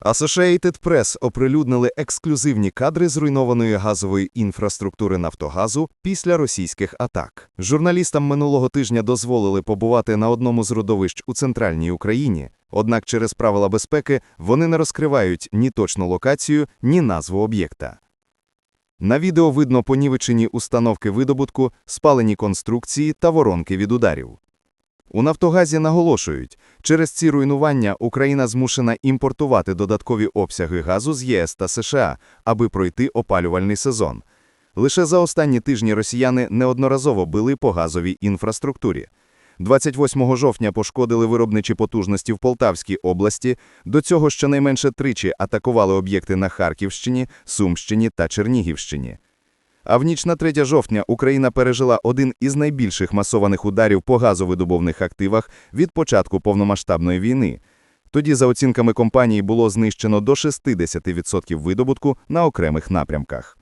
Associated Press оприлюднили ексклюзивні кадри зруйнованої газової інфраструктури Нафтогазу після російських атак. Журналістам минулого тижня дозволили побувати на одному з родовищ у центральній Україні, однак через правила безпеки вони не розкривають ні точну локацію, ні назву об'єкта. На відео видно понівечені установки видобутку, спалені конструкції та воронки від ударів. У Нафтогазі наголошують, через ці руйнування Україна змушена імпортувати додаткові обсяги газу з ЄС та США, аби пройти опалювальний сезон. Лише за останні тижні росіяни неодноразово били по газовій інфраструктурі. 28 жовтня пошкодили виробничі потужності в Полтавській області, до цього щонайменше тричі атакували об'єкти на Харківщині, Сумщині та Чернігівщині. А в ніч на 3 жовтня Україна пережила один із найбільших масованих ударів по газовидобувних активах від початку повномасштабної війни. Тоді, за оцінками компанії, було знищено до 60% видобутку на окремих напрямках.